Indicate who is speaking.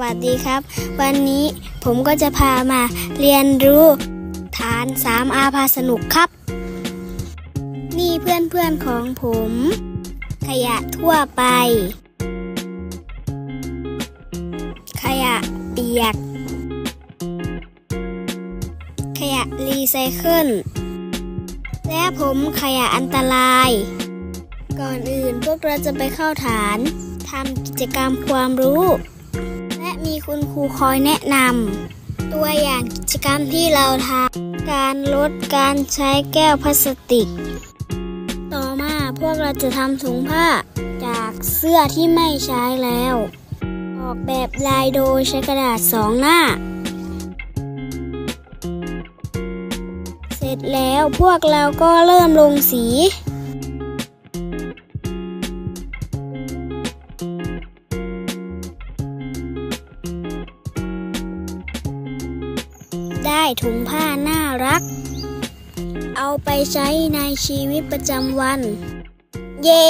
Speaker 1: วัสดีครับ วันนี้ผมก็จะพามาเรียนรู้ฐาน 3R พาสนุกครับ นี่เพื่อนๆของผม ขยะทั่วไป ขยะเปียก ขยะรีไซเคิล และผมขยะอันตราย ก่อนอื่นพวกเราจะไปเข้าฐานทำกิจกรรมความรู้ มีคุณครูคอยแนะนำตัวอย่างกิจกรรมที่เราทำการลดการใช้แก้วพลาสติก ต่อมาพวกเราจะทำถุงผ้า จากเสื้อที่ไม่ใช้แล้ว ออกแบบลายโดยใช้กระดาษสองหน้า เสร็จแล้วพวกเราก็เริ่มลงสี ได้ถุงผ้าน่ารัก เอาไปใช้ในชีวิตประจำวัน เย้